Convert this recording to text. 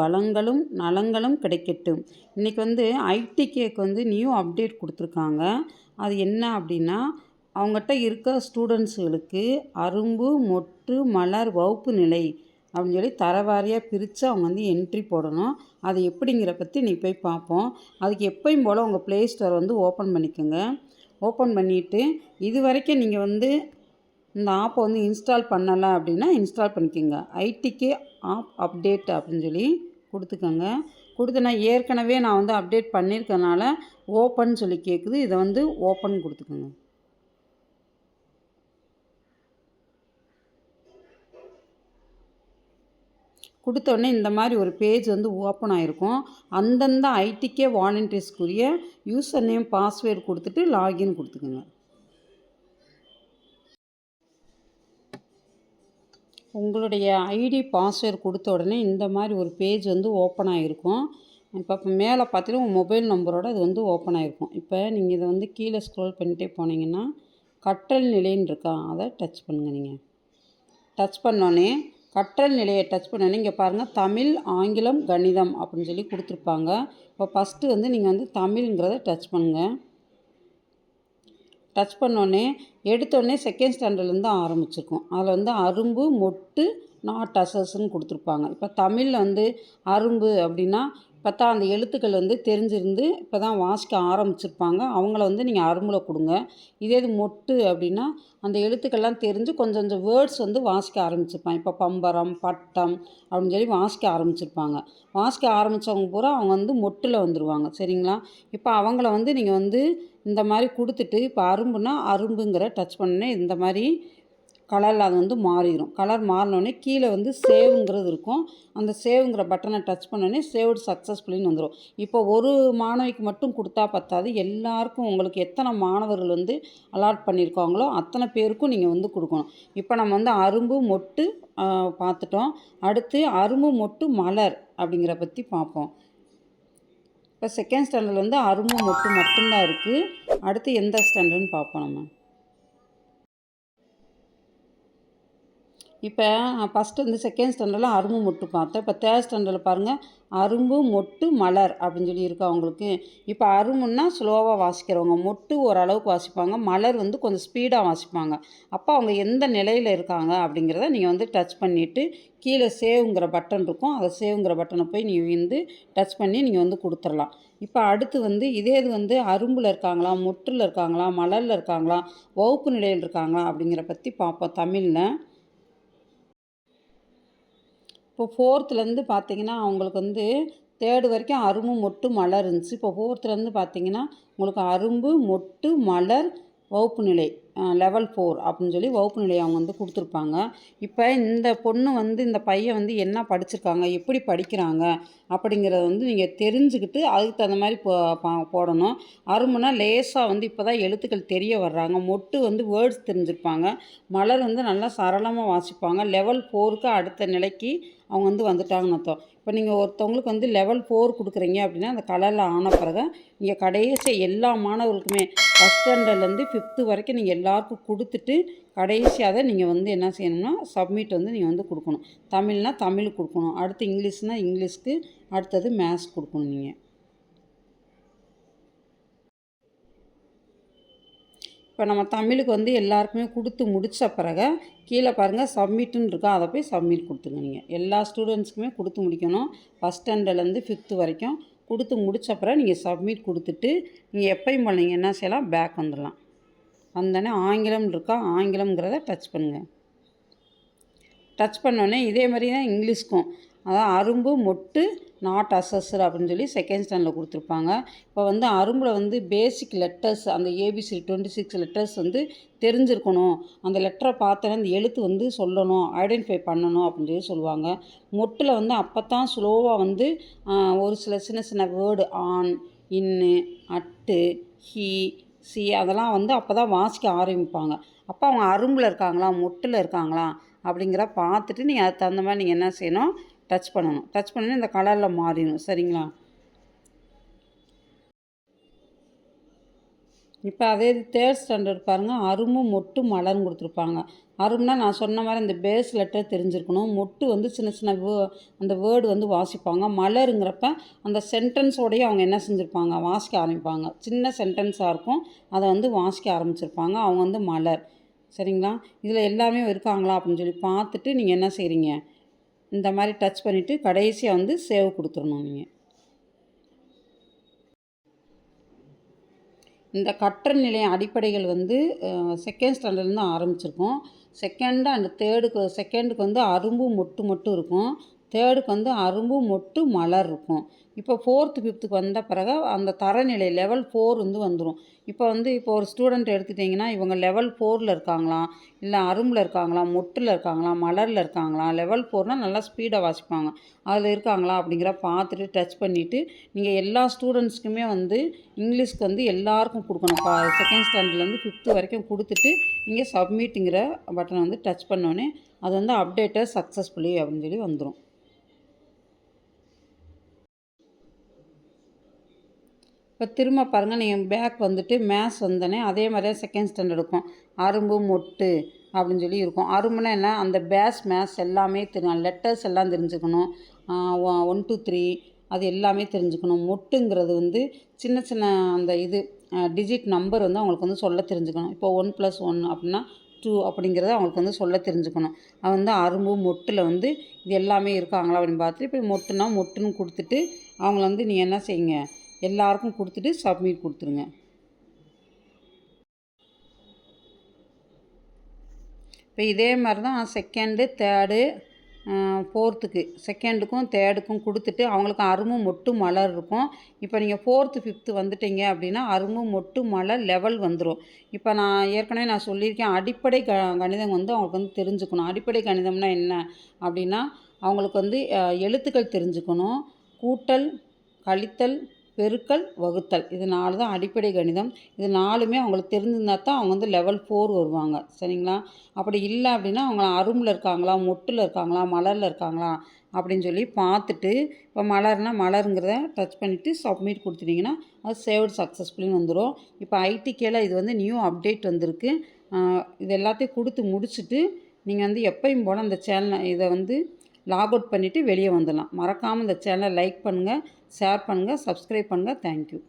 வளங்களும் நலங்களும் கிடைக்கட்டும். இன்றைக்கி வந்து ஐடி கேக் வந்து நியூ அப்டேட் கொடுத்துருக்காங்க. அது என்ன அப்படின்னா அவங்ககிட்ட இருக்க ஸ்டூடெண்ட்ஸுகளுக்கு அரும்பு மொட்டு மலர் வகுப்பு நிலை அப்படின்னு சொல்லி தரவாரியாக பிரித்து அவங்க வந்து என்ட்ரி போடணும். அது எப்படிங்கிற பற்றி நீ போய் பார்ப்போம். அதுக்கு எப்பயும் போல் உங்கள் ப்ளே ஸ்டோர் வந்து ஓப்பன் பண்ணிக்கோங்க. ஓப்பன் பண்ணிவிட்டு இது வரைக்கும் நீங்கள் வந்து இந்த ஆப்பை வந்து இன்ஸ்டால் பண்ணலை அப்படின்னா இன்ஸ்டால் பண்ணிக்கோங்க. ஐடிகே ஆப் அப்டேட் அப்படின்னு சொல்லி கொடுத்துக்கோங்க. கொடுத்து நான் ஏற்கனவே நான் வந்து அப்டேட் பண்ணியிருக்கனால ஓப்பன் சொல்லி கேட்குது இதை வந்து ஓப்பன் கொடுத்துக்கோங்க. கொடுத்தோடனே இந்த மாதிரி ஒரு பேஜ் வந்து ஓப்பன் ஆகிருக்கும் அந்தந்த ஐடிக்கே வாலண்டியர்ஸ்க்குரிய யூசர் நேம் பாஸ்வேர்டு கொடுத்துட்டு லாகின் கொடுத்துக்கோங்க. உங்களுடைய ஐடி பாஸ்வேர்டு கொடுத்த உடனே இந்த மாதிரி ஒரு பேஜ் வந்து ஓப்பன் ஆகிருக்கும். இப்போ இப்போ மேலே பார்த்தீங்கன்னா உங்கள் மொபைல் நம்பரோட இது வந்து ஓப்பன் ஆகிருக்கும். இப்போ நீங்கள் இதை வந்து கீழே ஸ்க்ரோல் பண்ணிட்டே போனீங்கன்னா கற்றல் நிலைன்னு இருக்கா? அதை டச் பண்ணுங்கள் நீங்கள் டச் பண்ணோன்னே கற்றல் நிலையை டச் பண்ணோன்னே இங்கே பாருங்கள் தமிழ் ஆங்கிலம் கணிதம் அப்படின்னு சொல்லி கொடுத்துருப்பாங்க. இப்போ ஃபஸ்ட்டு வந்து நீங்கள் வந்து தமிழ்ங்கிறத டச் பண்ணுங்கள் டச் பண்ணோடனே எடுத்தோடனே செகண்ட் ஸ்டாண்டர்ட்லேருந்து தான் ஆரம்பிச்சிருக்கும். அதில் வந்து அரும்பு மொட்டு நாட் அசஸ்ன்னு கொடுத்துருப்பாங்க. இப்போ தமிழில் வந்து அரும்பு அப்படின்னா இப்போ தான் அந்த எழுத்துக்கள் வந்து தெரிஞ்சிருந்து இப்போ தான் வாசிக்க ஆரம்பிச்சிருப்பாங்க. அவங்கள வந்து நீங்கள் அரும்பில் கொடுங்க. இதே இது மொட்டு அப்படின்னா அந்த எழுத்துக்கள்லாம் தெரிஞ்சு கொஞ்சம் கொஞ்சம் வேர்ட்ஸ் வந்து வாசிக்க ஆரம்பிச்சிருப்பாங்க. இப்போ பம்பரம் பட்டம் அப்படின்னு சொல்லி வாசிக்க ஆரம்பிச்சிருப்பாங்க. வாசிக்க ஆரம்பித்தவங்க பூரா அவங்க வந்து மொட்டில் வந்துடுவாங்க சரிங்களா? இப்போ அவங்கள வந்து நீங்கள் வந்து இந்த மாதிரி கொடுத்துட்டு இப்போ அரும்புனா அரும்புங்கிற டச் பண்ணே இந்த மாதிரி கலரில் அது வந்து மாறிடும் கலர் மாறினோடனே கீழே வந்து சேவுங்கிறது இருக்கும். அந்த சேவுங்கிற பட்டனை டச் பண்ணோடனே சேவ்டு சக்ஸஸ்ஃபுல்லின்னு வந்துடும் இப்போ ஒரு மாணவிக்கு மட்டும் கொடுத்தா பத்தாது. எல்லாருக்கும் உங்களுக்கு எத்தனை மாணவர்கள் வந்து அலாட் பண்ணியிருக்காங்களோ அத்தனை பேருக்கும் நீங்கள் வந்து கொடுக்கணும். இப்போ நம்ம வந்து அரும்பு மொட்டு பார்த்துட்டோம். அடுத்து அரும்பு மொட்டு மலர் அப்படிங்கிற பற்றி பார்ப்போம். இப்போ செகண்ட் ஸ்டாண்டர்ட் வந்து அரும்பு மொட்டு மட்டும்தான் இருக்குது அடுத்து எந்த ஸ்டாண்டர்ட்னு பார்ப்போம் நம்ம. இப்போ நான் ஃபஸ்ட்டு வந்து செகண்ட் ஸ்டாண்டர்டில் அரும்பு மொட்டு பார்த்தேன் இப்போ தேர்ட் ஸ்டாண்டர்டில் பாருங்கள் அரும்பு மொட்டு மலர் அப்படின்னு சொல்லி இருக்கா அவங்களுக்கு. இப்போ அரும்புன்னா ஸ்லோவாக வாசிக்கிறவங்க மொட்டு ஓரளவுக்கு வாசிப்பாங்க மலர் வந்து கொஞ்சம் ஸ்பீடாக வாசிப்பாங்க. அப்போ அவங்க எந்த நிலையில் இருக்காங்க அப்படிங்கிறத நீங்கள் வந்து டச் பண்ணிவிட்டு கீழே சேவுங்கிற பட்டன் இருக்கும். அதை சேவுங்கிற பட்டனை போய் நீங்கள் வந்து டச் பண்ணி நீங்கள் வந்து கொடுத்துடலாம். இப்போ அடுத்து வந்து இதே இது வந்து அரும்பில் இருக்காங்களா மொட்டில் இருக்காங்களா மலரில் இருக்காங்களா வகுப்பு நிலையில் இருக்காங்களா அப்படிங்கிற பற்றி பார்ப்போம் தமிழில். இப்போ ஃபோர்த்துலேருந்து பார்த்தீங்கன்னா அவங்களுக்கு வந்து தேர்டு வரைக்கும் அரும்பு மொட்டு மலர் இருந்துச்சு. இப்போ ஃபோர்த்துலேருந்து பார்த்தீங்கன்னா உங்களுக்கு அரும்பு மொட்டு மலர் வகுப்பு நிலை லெவல் ஃபோர் அப்படின்னு சொல்லி வகுப்பு நிலையை அவங்க வந்து கொடுத்துருப்பாங்க. இப்போ இந்த பொண்ணு வந்து இந்த பையன் வந்து என்ன படிச்சிருக்காங்க எப்படி படிக்கிறாங்க அப்படிங்கிறத வந்து நீங்கள் தெரிஞ்சுக்கிட்டு அதுக்கு தகுந்த மாதிரி போ போடணும். அரும்புனா லேசாக வந்து இப்போ தான் எழுத்துக்கள் தெரிய வர்றாங்க. மொட்டு வந்து வேர்ட்ஸ் தெரிஞ்சிருப்பாங்க. மலர் வந்து நல்லா சரளமாக வாசிப்பாங்க. லெவல் ஃபோருக்கு அடுத்த நிலைக்கு அவங்க வந்து வந்துட்டாங்கன்னு அர்த்தம். இப்போ நீங்கள் ஒருத்தவங்களுக்கு வந்து லெவல் ஃபோர் கொடுக்குறீங்க அப்படின்னா அந்த கலரில் ஆன பிறகு நீங்கள் கடைசி எல்லா மாணவர்களுக்குமே ஃபஸ்ட் ஸ்டாண்டர்ட்லேருந்து ஃபிஃப்த்து வரைக்கும் நீங்கள் எல்லாருக்கும் கொடுத்துட்டு கடைசியாக அதை நீங்கள் வந்து என்ன செய்யணும்னா சப்மிட் வந்து நீங்கள் வந்து கொடுக்கணும். தமிழ்னால் தமிழ் கொடுக்கணும். அடுத்து இங்கிலீஷ்னால் இங்கிலீஷ்க்கு அடுத்தது மேத்ஸ் கொடுக்கணும் நீங்கள் இப்போ நம்ம தமிழுக்கு வந்து எல்லாருக்குமே கொடுத்து முடித்த பிறகு கீழே பாருங்கள் சப்மிட்டுன்னு இருக்கா அதை போய் சப்மிட் கொடுத்துங்க நீங்கள் எல்லா ஸ்டூடெண்ட்ஸ்க்குமே கொடுத்து முடிக்கணும். ஃபஸ்ட் ஸ்டாண்டர்ட்லேருந்து ஃபிஃப்த்து வரைக்கும் கொடுத்து முடித்த பிறகு நீங்கள் சப்மிட் கொடுத்துட்டு நீங்கள் எப்பயும் போல் நீங்கள் என்ன செய்யலாம் பேக் வந்துடலாம் வந்தோடனே ஆங்கிலம் இருக்கா ஆங்கிலம்ங்கிறத டச் பண்ணுங்கள் டச் பண்ணோடனே இதே மாதிரி தான் இங்கிலீஷ்க்கும். அதான் அரும்பு மொட்டு நாட் அசஸ்ஸர் அப்படின்னு சொல்லி செகண்ட் ஸ்டாண்டில் கொடுத்துருப்பாங்க. இப்போ வந்து அரும்பில் வந்து பேசிக் லெட்டர்ஸ் அந்த ஏபிசி டுவெண்ட்டி சிக்ஸ் லெட்டர்ஸ் வந்து தெரிஞ்சிருக்கணும். அந்த லெட்டரை பார்த்தோன்னா அந்த எழுத்து வந்து சொல்லணும் ஐடென்டிஃபை பண்ணணும் அப்படின்னு சொல்லி சொல்லுவாங்க. மொட்டில் வந்து அப்போ தான் ஸ்லோவாக வந்து ஒரு சில சின்ன சின்ன வேர்டு ஆன் இன்னு அட்டு ஹீ சி அதெல்லாம் வந்து அப்போ தான் வாசிக்க ஆரம்பிப்பாங்க. அப்போ அவங்க அரும்பில் இருக்காங்களா மொட்டில் இருக்காங்களா அப்படிங்கிற பார்த்துட்டு நீங்கள் அதுக்கு தகுந்த மாதிரி நீங்கள் என்ன செய்யணும் டச் பண்ணணும். டச் பண்ணி இந்த கலரில் மாறிடும். சரிங்களா? இப்போ அதே இது தேர்ட் ஸ்டாண்டர்ட் பாருங்கள் அரும்பு மொட்டு மலர்னு கொடுத்துருப்பாங்க. அரும்புனா நான் சொன்ன மாதிரி இந்த பேஸ் லெட்டர் தெரிஞ்சிருக்கணும். மொட்டு வந்து சின்ன சின்ன வே அந்த வேர்டு வந்து வாசிப்பாங்க. மலருங்கிறப்ப அந்த சென்டென்ஸோடையே அவங்க என்ன செஞ்சுருப்பாங்க? வாசிக்க ஆரம்பிப்பாங்க. சின்ன சென்டென்ஸாக இருக்கும். அதை வந்து வாசிக்க ஆரம்பிச்சிருப்பாங்க. அவங்க வந்து மலர். சரிங்களா? இதில் எல்லாமே இருக்காங்களா அப்படின்னு சொல்லி பார்த்துட்டு நீங்கள் என்ன செய்கிறீங்க இந்த மாதிரி டச் பண்ணிவிட்டு கடைசியாக வந்து சேவ் கொடுத்துடணும் நீங்கள் இந்த கற்றல் நிலைய அடிப்படைகள் வந்து செகண்ட் ஸ்டாண்டர்ட்லேருந்து ஆரம்பிச்சிருக்கோம். செகண்டு அண்ட் தேர்டுக்கு செகண்டுக்கு வந்து அரும்பு மொட்டு மட்டும் இருக்கும். தேர்டுக்கு வந்து அரும்பு மொட்டு மலர் இருக்கும். இப்போ ஃபோர்த்து ஃபிஃப்த்துக்கு வந்த பிறகு அந்த தரநிலை லெவல் ஃபோர் வந்து வந்துடும் இப்போ வந்து இப்போ ஒரு ஸ்டூடெண்ட் எடுத்துட்டிங்கன்னா இவங்க லெவல் ஃபோரில் இருக்காங்களா இல்லை அரும்பில் இருக்காங்களா மொட்டில் இருக்காங்களா மலரில் இருக்காங்களா லெவல் ஃபோர்னால் நல்லா ஸ்பீடாக வாசிப்பாங்க. அதில் இருக்காங்களா அப்படிங்கிற பார்த்துட்டு டச் பண்ணிவிட்டு நீங்கள் எல்லா ஸ்டூடெண்ட்ஸ்க்குமே வந்து இங்கிலீஷ்க்கு வந்து எல்லாருக்கும் கொடுக்கணும். செகண்ட் ஸ்டாண்டர்ட்லேருந்து ஃபிஃப்த்து வரைக்கும் கொடுத்துட்டு நீங்கள் சப்மிட்டுங்கிற பட்டனை வந்து டச் பண்ணோன்னே அது வந்து அப்டேட்டை சக்ஸஸ்ஃபுல்லி அப்படின்னு சொல்லி வந்துடும் இப்போ திரும்ப பாருங்கள் நீங்கள் பேக் வந்துட்டு மேத்ஸ் வந்தோடனே அதே மாதிரியே செகண்ட் ஸ்டாண்டர்ட் இருக்கும் அரும்பு மொட்டு அப்படின்னு சொல்லி இருக்கும். அரும்புனா என்ன? அந்த பேஸ் மேத்ஸ் எல்லாமே தெரியும் லெட்டர்ஸ் எல்லாம் தெரிஞ்சுக்கணும். ஒன் டூ த்ரீ அது எல்லாமே தெரிஞ்சுக்கணும். மொட்டுங்கிறது வந்து சின்ன சின்ன அந்த இது டிஜிட் நம்பர் வந்து அவங்களுக்கு வந்து சொல்ல தெரிஞ்சுக்கணும். இப்போ ஒன் ப்ளஸ் ஒன் அப்படின்னா டூ அப்படிங்கிறத அவங்களுக்கு வந்து சொல்ல தெரிஞ்சுக்கணும். அது வந்து அரும்பு மொட்டில் வந்து இது எல்லாமே இருக்காங்களா அப்படின்னு பார்த்துட்டு இப்போ மொட்டுனா மொட்டுன்னு கொடுத்துட்டு அவங்கள வந்து நீங்கள் என்ன செய்யுங்க? எல்லாருக்கும் கொடுத்துட்டு சப்மிட் கொடுத்துருங்க. இப்போ இதே மாதிரி தான் செகண்டு தேர்டு ஃபோர்த்துக்கு செகண்டுக்கும் தேர்டுக்கும் கொடுத்துட்டு அவங்களுக்கு அரும்பு மொட்டு மலர் இருக்கும். இப்போ நீங்கள் ஃபோர்த்து ஃபிஃப்த்து வந்துட்டீங்க அப்படின்னா அரும்பு மொட்டு மலர் லெவல் வந்துடும் இப்போ நான் ஏற்கனவே நான் சொல்லியிருக்கேன் அடிப்படை க கணிதம் வந்து அவங்களுக்கு வந்து தெரிஞ்சுக்கணும். அடிப்படை கணிதம்னா என்ன அப்படின்னா அவங்களுக்கு வந்து எழுத்துக்கள் தெரிஞ்சுக்கணும். கூட்டல் கழித்தல் பெருக்கல் வகுத்தல். இது நாலு தான் அடிப்படை கணிதம். இது நாலுமே அவங்களுக்கு தெரிஞ்சிருந்தா தான் அவங்க வந்து லெவல் ஃபோர் வருவாங்க. சரிங்களா? அப்படி இல்லை அப்படின்னா அவங்க அரும்பில் இருக்காங்களா மொட்டில் இருக்காங்களா மலரில் இருக்காங்களா அப்படின்னு சொல்லி பார்த்துட்டு இப்போ மலர்னால் மலருங்கிறத டச் பண்ணிவிட்டு சப்மிட் கொடுத்துட்டிங்கன்னா அது சேவ்டு சக்ஸஸ்ஃபுல்னு வந்துடும் இப்போ ஐடிகேல இது வந்து நியூ அப்டேட் வந்திருக்கு. இது எல்லாத்தையும் கொடுத்து முடிச்சுட்டு நீங்கள் வந்து எப்பயும் போல் அந்த சேனல் இதை வந்து லாக் அவுட் பண்ணிவிட்டு வெளியே வந்துடலாம். மறக்காமல் இந்த சேனலை லைக் பண்ணுங்கள் ஷேர் பண்ணுங்கள் சப்ஸ்கிரைப் பண்ணுங்கள் தேங்க்யூ.